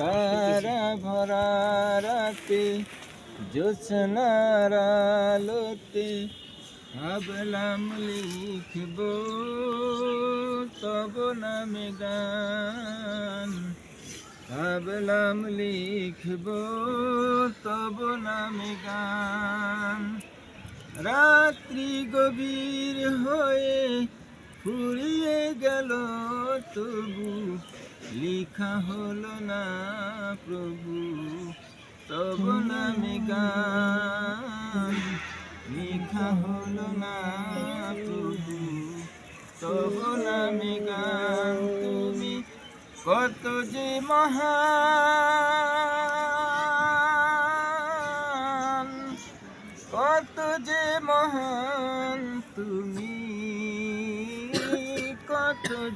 তারা ভরা রাতে জোছনার আলোতে ভাবলাম লিখব, তব নামে গান। ভাবলাম লিখব, তব নামে গান। রাত্রি গভীর হয়ে ফুরিয়ে গেল তবু লিখা হলো না প্রভু, তব নামে গান লিখা হলো না প্রভু, তব নামে গান তুমি কত যে মহান, কত যে মহান।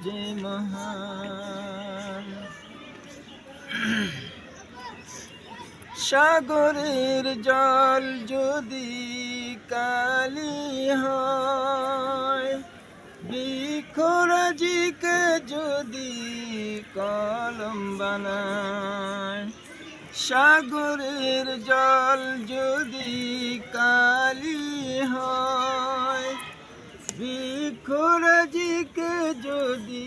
যে মহান। সাগরের জল যদি কালি হয়, বৃক্ষরাজিকে যদি কলম বানায়, সাগরের জল যদি কালি হয়, বৃক্ষরাজিকে যদি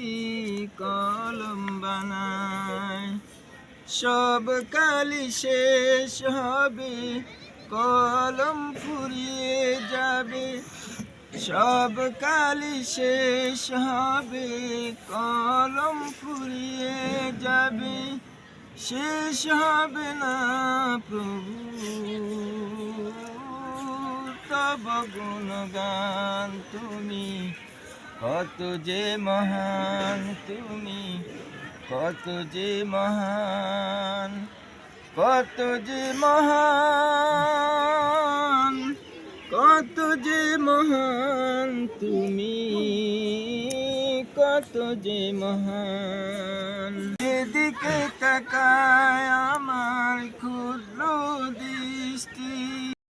কলম বানায়, সব কালি শেষ হবে, কলম ফুরিয়ে যাবে। সব কালি শেষ হবে, কলম ফুরিয়ে যাবে। শেষ হবে না প্রভু, তব গুণগান তুমি কত যে মহান তুমি, কত যে মহান, কত যে মহান, কত যে মহান তুমি, কত যে মহান। এদিকে তাকায়